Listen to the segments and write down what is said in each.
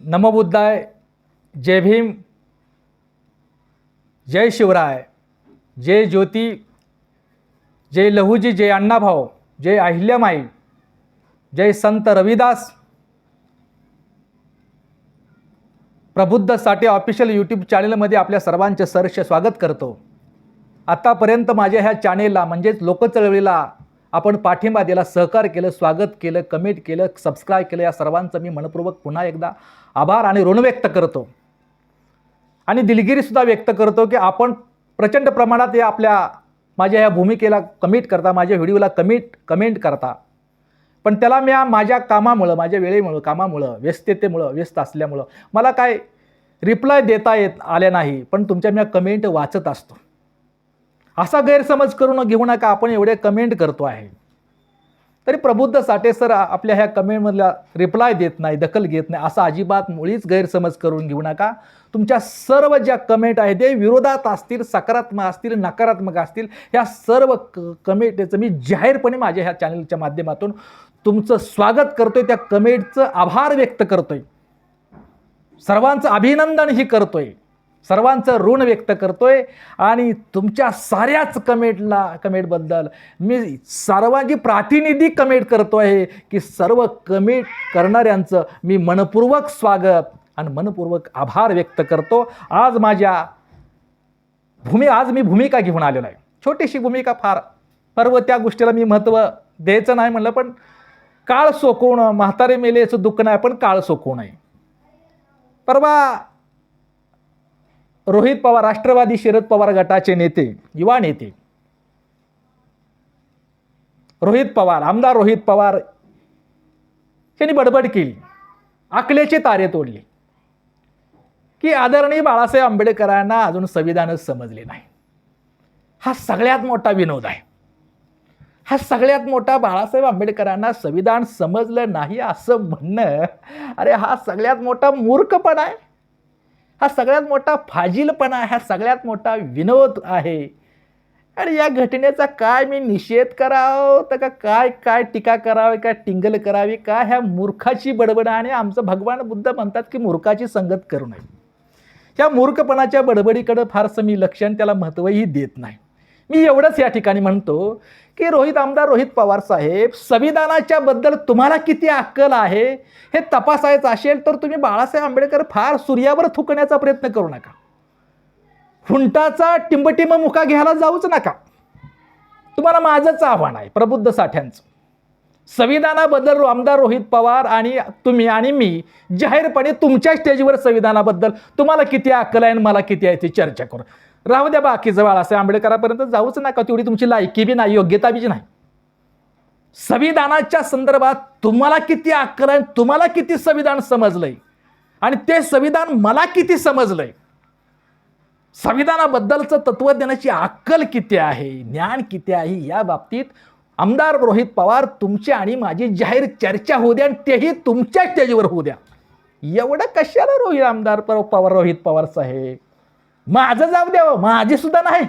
नमबुद्धाय जय भीम जय शिवराय जय ज्योती जय लहूजी जय अण्णाभाऊ जय अहिल्यामाई जय संत रविदास. प्रबुद्ध साठे official YouTube चॅनलमध्ये आपल्या सर्वांचे सहर्ष स्वागत करतो. आतापर्यंत माझ्या ह्या चॅनेलला म्हणजेच लोकचळवळीला आपण पाठिंबा दिला सहकार केलं स्वागत केलं कमेंट केलं सबस्क्राईब केलं या सर्वांचं मी मनपूर्वक पुन्हा एकदा आभार आणि ऋण व्यक्त करतो. आणि दिलगिरीसुद्धा व्यक्त करतो की आपण प्रचंड प्रमाणात या आपल्या माझ्या ह्या भूमिकेला कमिट करता माझ्या व्हिडिओला कमिट कमेंट करता. पण त्याला मी माझ्या कामामुळं माझ्या वेळेमुळं कामामुळं व्यस्ततेमुळं व्यस्त असल्यामुळं मला काय रिप्लाय देता येत आल्या नाही पण तुमच्या मी कमेंट वाचत असतो. असा गैरसमज करून घेऊ नका आपण एवढे कमेंट करतो आहे. तरी प्रबुद्ध साठे सर आपल्या ह्या कमेंटमधला रिप्लाय देत नाही दखल घेत नाही असा अजिबात मुळीच गैरसमज करून घेऊ नका. तुमच्या सर्व ज्या कमेंट आहेत ते विरोधात असतील सकारात्मक असतील नकारात्मक असतील ह्या सर्व क कमेंटचं मी जाहीरपणे माझ्या ह्या चॅनलच्या माध्यमातून तुमचं स्वागत करतोय त्या कमेंटचं आभार व्यक्त करतोय. सर्वांचं अभिनंदनही करतोय. सर्वांचं ऋण व्यक्त करतोय आणि तुमच्या साऱ्याच कमेंटला कमेंटबद्दल मी सर्वांची प्रातिनिधिक कमेंट करतो आहे की सर्व कमेंट करणाऱ्यांचं मी मनपूर्वक स्वागत आणि मनपूर्वक आभार व्यक्त करतो. आज माझ्या भूमी आज मी भूमिका घेऊन आलेलो आहे. छोटीशी भूमिका फार पर्व त्या गोष्टीला मी महत्त्व द्यायचं नाही म्हणलं पण काळ सोकवणं म्हातारे मेलेचं दुःख नाही पण काळ सोकवू नये परवा रोहित पवार राष्ट्रवादी शरद पवार गटाचे नेते युवा नेते. रोहित पवार आमदार रोहित पवार यांनी बडबड केली. आकल्याचे तारे तोडले. की आदरणीय बाळासाहेब आंबेडकरांना अजून संविधानच समजले नाही. हा सगळ्यात मोठा विनोद आहे. हा सगळ्यात मोठा बाळासाहेब आंबेडकरांना संविधान समजलं नाही असं म्हणणं अरे हा सगळ्यात मोठा मूर्खपणा आहे. हा सगळ्यात मोठा फाजीलपणा हा सगळ्यात मोठा विनोद आहे. आणि या घटनेचा काय मी निषेध करावं? तर का काय काय टीका करावी काय टिंगल करावी का ह्या मूर्खाची बडबड? आणि आमचं भगवान बुद्ध म्हणतात की मूर्खाची संगत करू नये. ह्या मूर्खपणाच्या बडबडीकडं फारसं मी लक्ष आणि त्याला महत्त्वही देत नाही. मी एवढंच या ठिकाणी म्हणतो की रोहित आमदार रोहित पवार साहेब संविधानाच्या बद्दल तुम्हाला किती अक्कल आहे हे तपासायचं असेल तर तुम्ही बाळासाहेब आंबेडकर फार सूर्यावर थुकण्याचा प्रयत्न करू नका. हुंटाचा टिंबटिंब मुका घ्यायला जाऊच नका. तुम्हाला माझंच आव्हान आहे प्रबुद्ध साठ्यांचं. संविधानाबद्दल आमदार रोहित पवार आणि तुम्ही आणि मी जाहीरपणे तुमच्या स्टेजवर संविधानाबद्दल तुम्हाला किती अक्कल आहे आणि मला किती आहे ती चर्चा करू. राहू द्या बाकीचं बाळासाहेब आंबेडकरापर्यंत जाऊच नका. तेवढी तुमची लायकी बी नाही योग्यता बी नाही. संविधानाच्या संदर्भात तुम्हाला किती आकलन तुम्हाला किती संविधान समजलंय? आणि ते संविधान मला किती समजलंय? संविधानाबद्दलचं तत्वज्ञानाची अक्कल किती आहे ज्ञान किती आहे या बाबतीत आमदार रोहित पवार तुमची आणि माझी जाहीर चर्चा होऊ द्या आणि तेही तुमच्या स्टेजवर होऊ द्या. एवढं कशाला रोहित आमदार पवार रोहित पवार साहेब? माझं जाऊ द्यावं माझी सुद्धा नाही.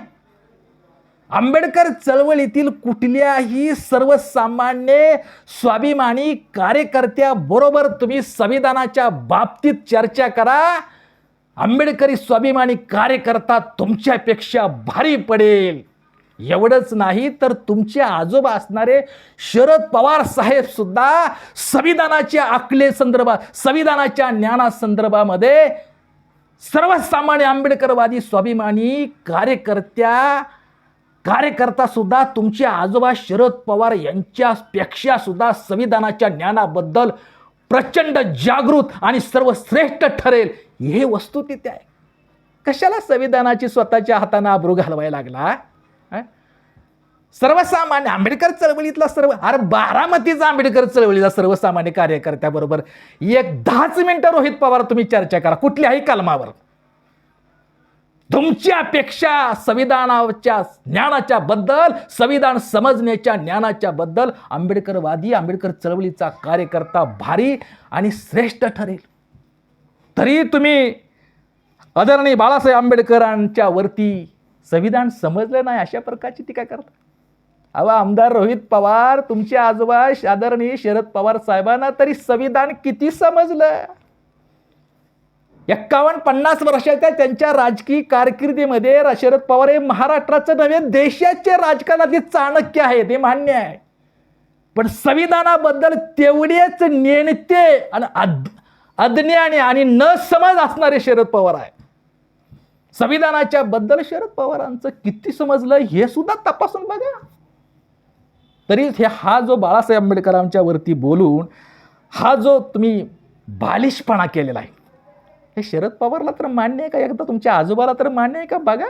आंबेडकर चळवळीतील कुठल्याही सर्वसामान्य स्वाभिमानी कार्यकर्त्याबरोबर तुम्ही संविधानाच्या बाबतीत चर्चा करा. आंबेडकरी स्वाभिमानी कार्यकर्ता तुमच्यापेक्षा भारी पडेल. एवढंच नाही तर तुमचे आजोबा असणारे शरद पवार साहेब सुद्धा संविधानाच्या आकले संदर्भात संविधानाच्या ज्ञानासंदर्भामध्ये सर्वसामान्य आंबेडकरवादी स्वाभिमानी कार्यकर्त्या कार्यकर्ता सुद्धा तुमचे आजोबा शरद पवार यांच्यापेक्षा सुद्धा संविधानाच्या ज्ञानाबद्दल प्रचंड जागृत आणि सर्वश्रेष्ठ ठरेल. हे वस्तुस्थिती आहे. कशाला संविधानाची स्वतःच्या हाताने आबरू घालवायला लागला? सर्वसामान्य आंबेडकर चळवळीतला सर्व अरे बारामतीचा आंबेडकर चळवळीचा सर्वसामान्य कार्यकर्त्याबरोबर एक दहाच मिनिटं रोहित पवार तुम्ही चर्चा करा. कुठल्याही कलमावर. तुमची अपेक्षा संविधानाच्या ज्ञानाच्या बद्दल संविधान समजण्याच्या ज्ञानाच्या बद्दल आंबेडकरवादी आंबेडकर चळवळीचा कार्यकर्ता भारी आणि श्रेष्ठ ठरेल. तरी तुम्ही आदरणीय बाळासाहेब आंबेडकरांच्या वरती संविधान समजलं नाही अशा प्रकारची टीका करता. अहो आमदार रोहित पवार तुमचे आजोबा आदरणीय शरद पवार साहेबांना तरी संविधान किती समजलं? एक्कावन्न पन्नास वर्षाच्या त्यांच्या राजकीय कारकिर्दीमध्ये शरद पवार हे महाराष्ट्राचं नव्हे देशाचे राजकारणातले चाणक्य आहे ते मान्य आहे. पण संविधानाबद्दल तेवढेच नेणते आणि अज्ञाने आणि न समज असणारे शरद पवार आहे संविधानाच्या बद्दल शरद पवारांचं किती समजलं हे सुद्धा तपासून बघा. तरी हे हा जो बाळासाहेब आंबेडकरांच्यावरती बोलून हा जो तुम्ही बालिशपणा केलेला आहे हे शरद पवारला तर मान्य आहे का? एकदा तुमच्या आजोबाला तर मान्य आहे का? बघा.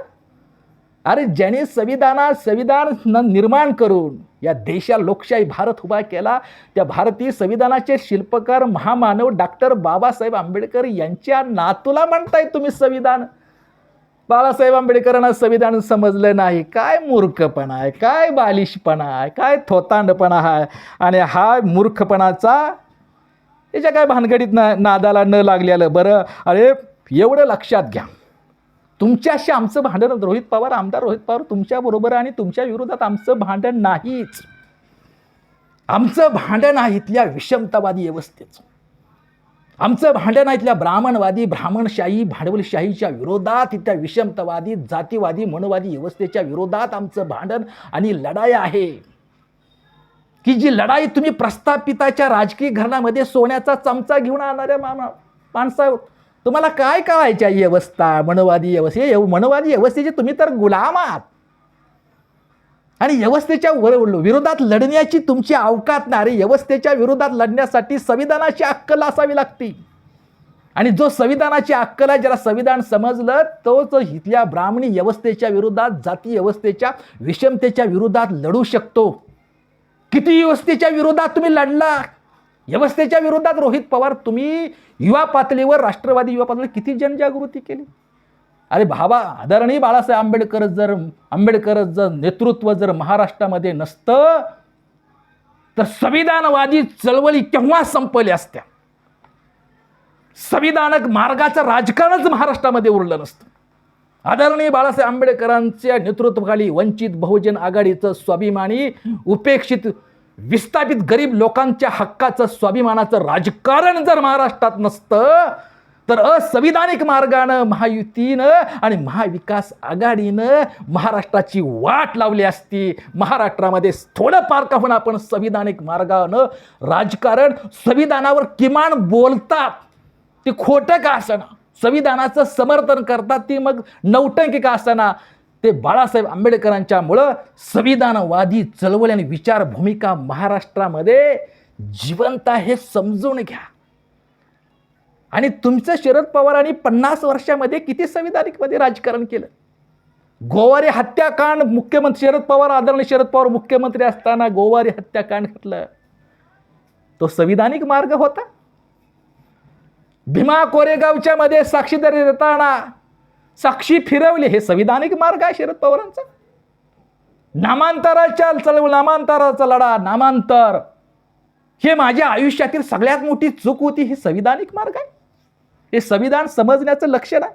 अरे ज्याने संविधानात संविधान न निर्माण करून या देशा लोकशाही भारत उभा केला त्या भारतीय संविधानाचे शिल्पकार महामानव डॉक्टर बाबासाहेब आंबेडकर यांच्या नातूला म्हणताय तुम्ही संविधान. बाळासाहेब आंबेडकरांना संविधान समजलं नाही. काय मूर्खपणा आहे काय बालिशपणा आहे काय थोतांडपणा आहे आणि हा मूर्खपणाचा याच्या काय भानगडीत ना नादाला न लागलेलं. बरं अरे एवढं लक्षात घ्या. तुमच्याशी आमचं भांडण रोहित पवार आमदार रोहित पवार तुमच्याबरोबर आणि तुमच्या विरोधात आमचं भांडण नाहीच. आमचं भांडण आहे इथल्या विषमतावादी व्यवस्थेचं. आमचं भांडण आहे इथल्या ब्राह्मणवादी ब्राह्मणशाही भांडवलशाहीच्या विरोधात. इथल्या विषमतावादी जातीवादी मनोवादी व्यवस्थेच्या विरोधात आमचं भांडण आणि लढाई आहे. की जी लढाई तुम्ही प्रस्थापिताच्या राजकीय घराण्यामध्ये सोन्याचा चमचा घेऊन आणणाऱ्या मामा माणसा तुम्हाला काय कळायच्या व्यवस्था मनोवादी व्यवस्थे हे मनोवादी व्यवस्थेचे तुम्ही तर गुलाम आहात. आणि व्यवस्थेच्या वर- विरोधात लढण्याची तुमची अवकात नाही. व्यवस्थेच्या विरोधात लढण्यासाठी संविधानाची अक्कल असावी लागते. आणि जो संविधानाची अक्कल आहे ज्याला संविधान समजलं तोच इथल्या ब्राह्मणी व्यवस्थेच्या विरोधात जाती व्यवस्थेच्या विषमतेच्या विरोधात लढू शकतो. किती व्यवस्थेच्या विरोधात तुम्ही लढला? व्यवस्थेच्या विरोधात रोहित पवार तुम्ही युवा पातळीवर राष्ट्रवादी युवा पातळीवर किती जनजागृती केली? अरे भावा आदरणीय बाळासाहेब आंबेडकर जर आंबेडकर जर नेतृत्व जर महाराष्ट्रामध्ये नसतं तर संविधानवादी चळवळी केव्हा संपल्या असत्या? संविधानक मार्गाचं राजकारणच महाराष्ट्रामध्ये उरलं नसतं. आदरणीय बाळासाहेब आंबेडकरांच्या नेतृत्वाखाली वंचित बहुजन आघाडीचं स्वाभिमानी उपेक्षित विस्थापित गरीब लोकांच्या हक्काचं स्वाभिमानाचं राजकारण जर महाराष्ट्रात नसतं तर असंविधानिक मार्गानं महायुतीनं आणि महाविकास आघाडीनं महाराष्ट्राची वाट लावली असती. महाराष्ट्रामध्ये थोडंफार का होईना आपण संविधानिक मार्गानं राजकारण संविधानावर किमान बोलतात. ते खोटं का असना? संविधानाचं समर्थन करतात ती मग नौटंकी का असताना ते बाळासाहेब आंबेडकरांच्यामुळं संविधानवादी चळवळी आणि विचार भूमिका महाराष्ट्रामध्ये जिवंत आहे हे समजून घ्या. आणि तुमचं शरद पवारांनी पन्नास वर्षामध्ये किती संविधानिकमध्ये राजकारण केलं? गोवारी हत्याकांड मुख्यमंत्री शरद पवार आदरणीय शरद पवार मुख्यमंत्री असताना गोवारी हत्याकांड घातलं तो संविधानिक मार्ग होता. भीमा कोरेगावच्या मध्ये साक्षीदारी देताना साक्षी फिरवली. हे संविधानिक मार्ग आहे शरद पवारांचा. नामांतराच्या चल नामांतराचा लढा नामांतर. हे माझ्या आयुष्यातील सगळ्यात मोठी चूक होती. हे संविधानिक मार्ग आहे. हे संविधान समजण्याचं लक्ष ना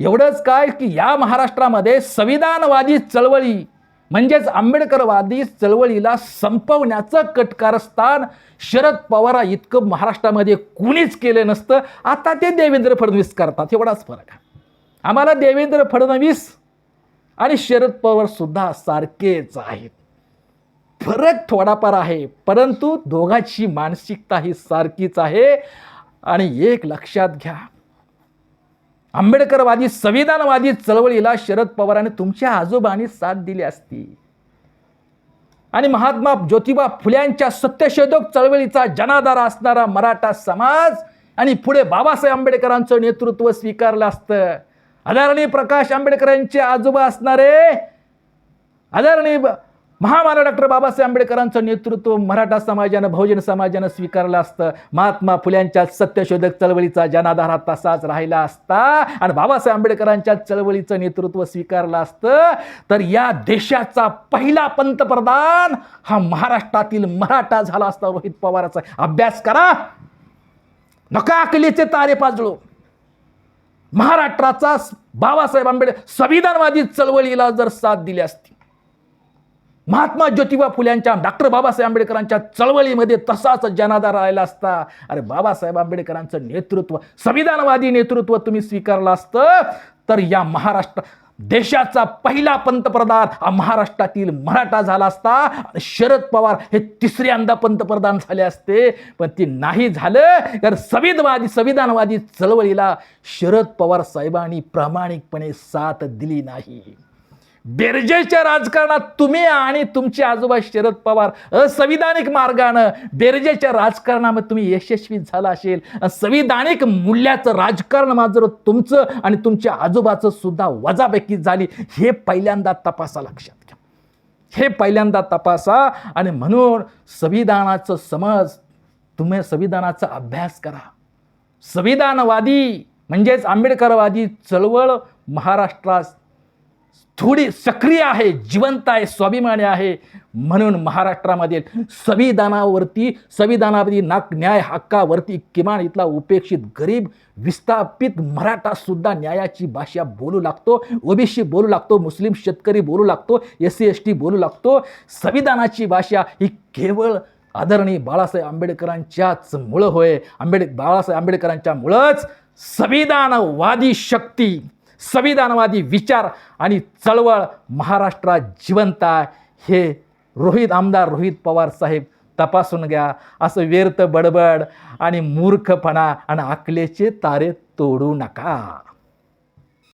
एवढंच काय की या महाराष्ट्रामध्ये संविधानवादी चळवळी म्हणजेच आंबेडकरवादी चळवळीला संपवण्याचं कटकारस्थान शरद पवारा इतकं महाराष्ट्रामध्ये कुणीच केलं नसतं. आता ते देवेंद्र फडणवीस करतात एवढाच फरक आहे. आम्हाला देवेंद्र फडणवीस आणि शरद पवारसुद्धा सारखेच आहेत. फरक थोडाफार आहे परंतु दोघांची मानसिकता ही सारखीच आहे. आणि एक लक्षात घ्या. आंबेडकरवादी संविधानवादी चळवळीला शरद पवारांनी तुमच्या आजोबांनी साथ दिली असती. आणि महात्मा ज्योतिबा फुल्यांच्या सत्यशोधक चळवळीचा जनाधार असणारा मराठा समाज आणि पुढे बाबासाहेब आंबेडकरांचं नेतृत्व स्वीकारलं असतं. आदरणीय प्रकाश आंबेडकरांचे आजोबा असणारे आदरणीय ब- डॉक्टर बाबासाहेब आंबेडकरांचं नेतृत्व मराठा समाजानं बहुजन समाजानं स्वीकारलं असतं. महात्मा फुल्यांच्या सत्यशोधक चळवळीचा जनाधार हा तसाच राहिला असता आणि बाबासाहेब आंबेडकरांच्या चळवळीचं नेतृत्व स्वीकारलं असतं. तर या देशाचा पहिला पंतप्रधान हा महाराष्ट्रातील मराठा झाला असता. रोहित पवाराचा अभ्यास करा. नका अकलेचे तारे पाजळो. महाराष्ट्राचा बाबासाहेब आंबेडकर संविधानवादी चळवळीला जर साथ दिली असती महात्मा ज्योतिबा फुल्यांच्या डॉक्टर बाबासाहेब आंबेडकरांच्या चळवळीमध्ये तसाच जनाधार राहिला असता. अरे बाबासाहेब आंबेडकरांचं नेतृत्व संविधानवादी नेतृत्व तुम्ही स्वीकारलं असतं तर या महाराष्ट्र देशाचा पहिला पंतप्रधान हा महाराष्ट्रातील मराठा झाला असता. शरद पवार हे तिसऱ्यांदा पंतप्रधान झाले असते. पण ते नाही झालं कारण संविधानवादी संविधानवादी चळवळीला शरद पवार साहेबांनी प्रामाणिकपणे साथ दिली नाही. बेरजेच्या राजकारणात तुम्ही आणि तुमचे आजोबा शरद पवार असंविधानिक मार्गानं बेरजेच्या राजकारणामध्ये तुम्ही यशस्वी झाला असेल. संविधानिक मूल्याचं राजकारण मात्र तुमचं आणि तुमच्या आजोबाचं सुद्धा वजापैकी झाली. हे पहिल्यांदा तपासा लक्षात घ्या. हे पहिल्यांदा तपासा आणि म्हणून संविधानाचं समज तुम्ही संविधानाचा अभ्यास करा. संविधानवादी म्हणजेच आंबेडकरवादी चळवळ महाराष्ट्रात थोडी सक्रिय आहे जिवंत आहे स्वाभिमानी आहे. म्हणून महाराष्ट्रामध्ये संविधानावरती संविधानावरती नाक न्याय हक्कावरती किमान इथला उपेक्षित गरीब विस्थापित मराठा सुद्धा न्यायाची भाषा बोलू लागतो. ओबीसी बोलू लागतो मुस्लिम शेतकरी बोलू लागतो एस सी एस टी बोलू लागतो. संविधानाची भाषा ही केवळ आदरणीय बाळासाहेब आंबेडकरांच्याच मुळं होय. आंबेड बाळासाहेब आंबेडकरांच्या मुळंच संविधानवादी शक्ती संविधानवादी विचार आणि चळवळ महाराष्ट्रात जिवंत आहे. हे रोहित आमदार रोहित पवार साहेब तपासून घ्या. असं व्यर्थ बडबड आणि मूर्खपणा आणि आकलेचे तारे तोडू नका.